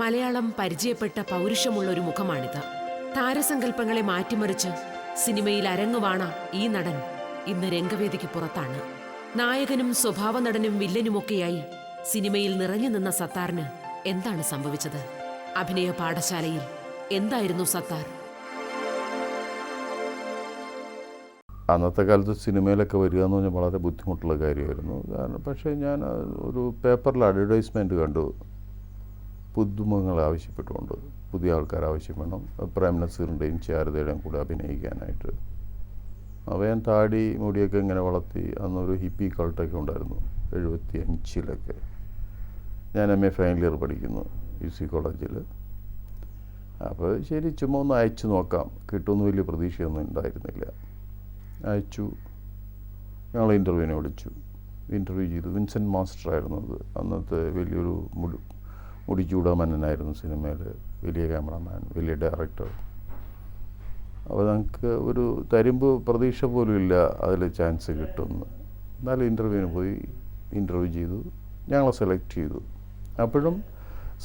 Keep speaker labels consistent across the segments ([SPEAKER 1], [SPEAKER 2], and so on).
[SPEAKER 1] മലയാളം പരിചയപ്പെട്ട പൗരുഷമുള്ള ഒരു മുഖമാണിത്. താരസങ്കല്പങ്ങളെ മാറ്റിമറിച്ച് സിനിമയിൽ അരങ്ങുവാണ ഈ നടൻ ഇന്ന് രംഗവേദിക്ക് പുറത്താണ്. നായകനും സ്വഭാവ നടനും വില്ലനുമൊക്കെയായി സിനിമയിൽ നിറഞ്ഞു നിന്ന സത്താറിന് എന്താണ് സംഭവിച്ചത്? അഭിനയ പാഠശാലയിൽ എന്തായിരുന്നു സത്താർ?
[SPEAKER 2] അന്നത്തെ കാലത്ത് സിനിമയിലൊക്കെ വരിക എന്ന് പറഞ്ഞാൽ വളരെ ബുദ്ധിമുട്ടുള്ള കാര്യമായിരുന്നു. കാരണം പക്ഷേ ഞാൻ ഒരു പേപ്പറിൽ അഡ്വർടൈസ്മെന്റ് കണ്ടു. പുതുമുഖങ്ങൾ ആവശ്യപ്പെട്ടുകൊണ്ട് പുതിയ ആൾക്കാർ ആവശ്യപ്പെടണം പ്രേം നസീറിന്റെയും ശാരദയുടെയും കൂടെ അഭിനയിക്കാനായിട്ട്. അവയൻ താടി മുടിയൊക്കെ ഇങ്ങനെ വളർത്തി അന്നൊരു ഹിപ്പി കൾട്ടൊക്കെ ഉണ്ടായിരുന്നു എഴുപത്തി അഞ്ചിലൊക്കെ ഞാൻ എം എ ഫൈനൽ ഇയർ പഠിക്കുന്നു യു സി കോളേജിൽ. അപ്പോൾ ശരി ചുമ്മാ ഒന്ന് അയച്ചു നോക്കാം. കിട്ടുമെന്ന് വലിയ പ്രതീക്ഷയൊന്നും ഉണ്ടായിരുന്നില്ല. അയച്ചു. ഞങ്ങൾ ഇന്റർവ്യൂവിനെ വിളിച്ചു. ഇന്റർവ്യൂ ചെയ്തു. വിൻസെന്റ് മാസ്റ്റർ ആയിരുന്നു അത്. അന്നത്തെ വലിയൊരു മുടി മുടിച്ചൂട മന്നനായിരുന്നു സിനിമയിൽ വലിയ ക്യാമറാമാൻ വലിയ ഡയറക്ടർ. അപ്പോൾ നമുക്ക് ഒരു തരുമ്പ് പ്രതീക്ഷ പോലും ഇല്ല അതിൽ ചാൻസ് കിട്ടുമെന്ന് എന്നാലും ഇന്റർവ്യൂവിന് പോയി ഇന്റർവ്യൂ ചെയ്തു. ഞങ്ങളെ സെലക്ട് ചെയ്തു. അപ്പോഴും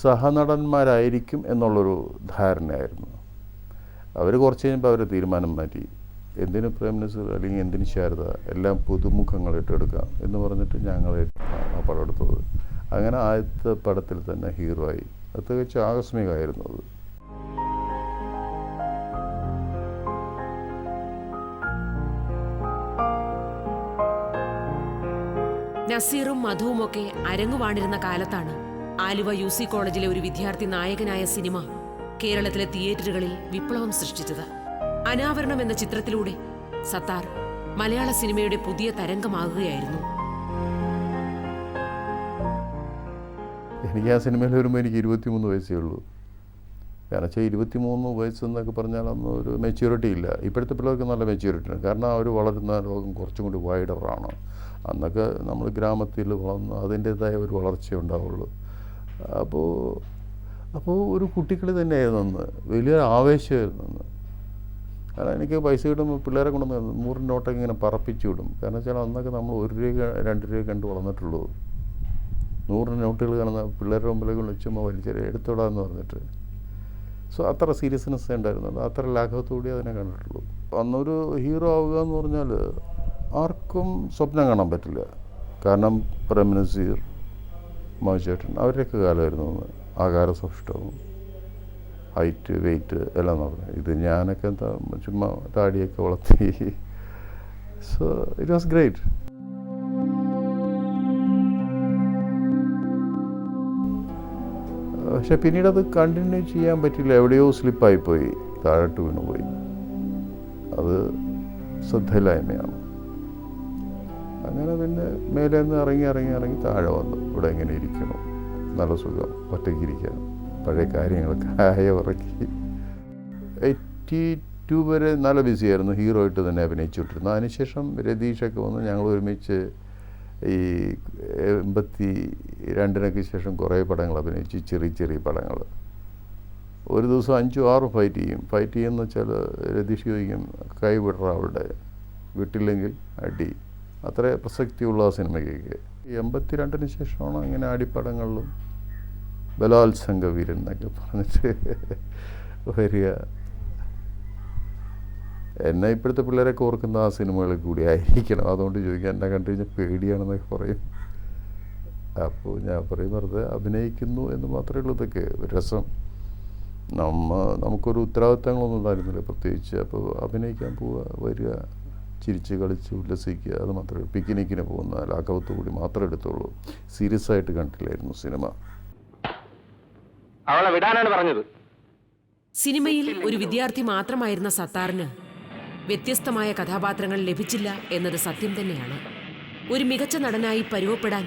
[SPEAKER 2] സഹനടന്മാരായിരിക്കും എന്നുള്ളൊരു ധാരണയായിരുന്നു. അവർ കുറച്ച് കഴിയുമ്പോൾ അവരെ തീരുമാനം മാറ്റി. എന്തിന് പ്രേം നസീർ അല്ലെങ്കിൽ എന്തിന് ശാരദ? എല്ലാം പുതുമുഖങ്ങൾ ഏറ്റെടുക്കാം എന്ന് പറഞ്ഞിട്ട് ഞങ്ങൾ ആ പടം എടുത്തത്. അങ്ങനെ ആദ്യത്തെ പടത്തിൽ തന്നെ ഹീറോ ആയി. അത് തികച്ചും ആകസ്മികമായിരുന്നു അത്.
[SPEAKER 1] നസീറും മധുവും ഒക്കെ അരങ്ങുവാണിരുന്ന കാലത്താണ് ആലുവ യു സി കോളേജിലെ ഒരു വിദ്യാർത്ഥി നായകനായ സിനിമ കേരളത്തിലെ തിയേറ്ററുകളിൽ വിപ്ലവം സൃഷ്ടിച്ചത്. അനാവരണം എന്ന ചിത്രത്തിലൂടെ സത്താർ മലയാള സിനിമയുടെ പുതിയ തരംഗമാകുകയായിരുന്നു.
[SPEAKER 2] എനിക്ക് ആ സിനിമയിൽ വരുമ്പോൾ എനിക്ക് ഇരുപത്തിമൂന്ന് വയസ്സേ ഉള്ളൂ. കാരണം വെച്ചാൽ ഇരുപത്തിമൂന്ന് വയസ്സെന്നൊക്കെ പറഞ്ഞാൽ അന്ന് ഒരു മെച്യൂരിറ്റി ഇല്ല. ഇപ്പോഴത്തെ പിള്ളേർക്ക് നല്ല മെച്യൂരിറ്റി ഉണ്ട്. കാരണം അവർ വളരുന്ന ലോകം കുറച്ചും കൂടി വൈഡറാണ് അന്നൊക്കെ നമ്മൾ ഗ്രാമത്തിൽ വളർന്ന് അതിന്റേതായ ഒരു വളർച്ച ഉണ്ടാവുള്ളൂ. അപ്പോൾ അപ്പോൾ ഒരു കുട്ടിക്കളി തന്നെയായിരുന്നു അന്ന്. വലിയൊരു ആവേശമായിരുന്നു അന്ന്. കാരണം എനിക്ക് പൈസ കിട്ടുമ്പോൾ പിള്ളേരെ കൊണ്ടുവന്ന് നൂറിന്റെ നോട്ടൊക്കെ ഇങ്ങനെ പറപ്പിച്ചു വിടും. കാരണം വെച്ചാൽ അന്നൊക്കെ നമ്മൾ ഒരു രൂപ രണ്ട് രൂപ കണ്ട് വളർന്നിട്ടുള്ളൂ. നൂറിന് നോട്ടുകൾ കാണുന്ന പിള്ളേരുടെ മുമ്പിലേക്ക് വിളിച്ചുമ്പോൾ വലിച്ചെറിയ എടുത്തോടാന്ന് പറഞ്ഞിട്ട്. സോ അത്ര സീരിയസ്നെസ് ഉണ്ടായിരുന്നുള്ളൂ. അത്ര ലാഘവത്തോടെ അതിനെ കണ്ടിട്ടുള്ളൂ. അന്നൊരു ഹീറോ ആവുക എന്ന് പറഞ്ഞാൽ ആർക്കും സ്വപ്നം കാണാൻ പറ്റില്ല. കാരണം പ്രേം നസീർ മോചേട്ടൻ അവരുടെയൊക്കെ കാലമായിരുന്നു ആകാര സൗഷ്ടവും ഹൈറ്റ് വെയിറ്റ് എല്ലാം നോക്കണം ഇത് ഞാനൊക്കെ എന്താ ചുമ്മാ താടിയൊക്കെ വളർത്തി. സോ ഇറ്റ് വാസ് ഗ്രേറ്റ് പക്ഷെ പിന്നീട് അത് കണ്ടിന്യൂ ചെയ്യാൻ പറ്റില്ല. എവിടെയോ സ്ലിപ്പായിപ്പോയി താഴോട്ട് വീണുപോയി. അത് ശ്രദ്ധയില്ലായ്മയാണ്. അങ്ങനെ പിന്നെ മേലെ നിന്ന് ഇറങ്ങി ഇറങ്ങി ഇറങ്ങി താഴെ വന്നു. ഇവിടെ എങ്ങനെ ഇരിക്കണം നല്ല സുഖം. ഒറ്റയ്ക്ക് ഇരിക്കാൻ പഴയ കാര്യങ്ങളൊക്കെ ആയ ഉറക്കി. എയ്റ്റി ടു വരെ നല്ല ബിസിയായിരുന്നു ഹീറോ ആയിട്ട് തന്നെ അഭിനയിച്ചുകൊണ്ടിരുന്നു. അതിനുശേഷം രതീഷൊക്കെ വന്ന് ഞങ്ങൾ ഒരുമിച്ച് ഈ എൺപത്തി രണ്ടിനൊക്കെ ശേഷം കുറേ പടങ്ങൾ അഭിനയിച്ചു ചെറിയ ചെറിയ പടങ്ങൾ. ഒരു ദിവസം അഞ്ചും ആറും ഫൈറ്റ് ചെയ്യും. ഫൈറ്റ് ചെയ്യുന്ന വെച്ചാൽ രതീഷ് ചോദിക്കും കൈ വിടറ അവളുടെ വിട്ടില്ലെങ്കിൽ അടി. അത്ര പ്രസക്തിയുള്ള ആ സിനിമയ്ക്ക് എൺപത്തി രണ്ടിന് ശേഷമാണ് അങ്ങനെ അടിപ്പടങ്ങളിലും ബലാത്സംഗ വീരൻ എന്നൊക്കെ പറഞ്ഞിട്ട് വരിക. എന്നെ ഇപ്പോഴത്തെ പിള്ളേരൊക്കെ ഓർക്കുന്ന ആ സിനിമകളിൽ കൂടി ആയിരിക്കണം. അതുകൊണ്ട് ചോദിക്കാൻ എന്നെ കണ്ടു കഴിഞ്ഞാൽ പേടിയാണെന്നൊക്കെ പറയും. അപ്പോൾ ഞാൻ പറയും വെറുതെ അഭിനയിക്കുന്നു എന്ന് മാത്രമേ ഉള്ളൂ ഇതൊക്കെ. ഒരു രസം. നമ്മ നമുക്കൊരു ഉത്തരവാദിത്തങ്ങളൊന്നും ഉണ്ടായിരുന്നില്ല പ്രത്യേകിച്ച്. അപ്പോൾ അഭിനയിക്കാൻ പോവുക വരിക ചിരിച്ച് കളിച്ച് ഉല്ലസിക്കുക അത് മാത്രമേ പിക്നിക്കിന് പോകുന്ന ലാഘവത്തു കൂടി മാത്രമേ എടുത്തുള്ളൂ. സീരിയസ് ആയിട്ട് കണ്ടില്ലായിരുന്നു സിനിമ.
[SPEAKER 3] അവളെ വിടാനാണ് പറഞ്ഞത്.
[SPEAKER 1] സിനിമയിൽ ഒരു വിദ്യാർത്ഥി മാത്രമായിരുന്ന സത്താറിന് വ്യത്യസ്തമായ കഥാപാത്രങ്ങൾ ലഭിച്ചില്ല എന്നത് സത്യം തന്നെയാണ്. ഒരു മികച്ച നടനായി പരുവപ്പെടാൻ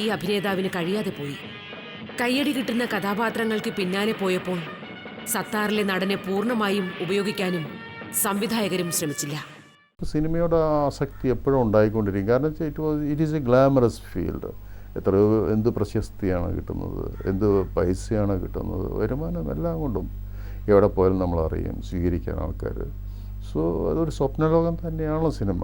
[SPEAKER 1] ഈ അഭിനേതാവിന് കഴിയാതെ പോയി. കയ്യടി കിട്ടുന്ന കഥാപാത്രങ്ങൾക്ക് പിന്നാലെ പോയപ്പോൾ സത്താറിലെ നടനെ പൂർണമായും ഉപയോഗിക്കാനും സംവിധായകരും ശ്രമിച്ചില്ല.
[SPEAKER 2] സിനിമയുടെ ആസക്തി എപ്പോഴും ഉണ്ടായിക്കൊണ്ടിരിക്കും. കാരണം വെച്ചാൽ it was it is a glamorous field എത്രയോ എന്ത് പ്രശസ്തിയാണ് കിട്ടുന്നത് എന്ത് പൈസയാണ് കിട്ടുന്നത് വരുമാനം എല്ലാം കൊണ്ടും എവിടെ പോയാലും നമ്മൾ അറിയും സ്വീകരിക്കാൻ ആൾക്കാർ സോ അതൊരു സ്വപ്നലോകം തന്നെയാണ് സിനിമ.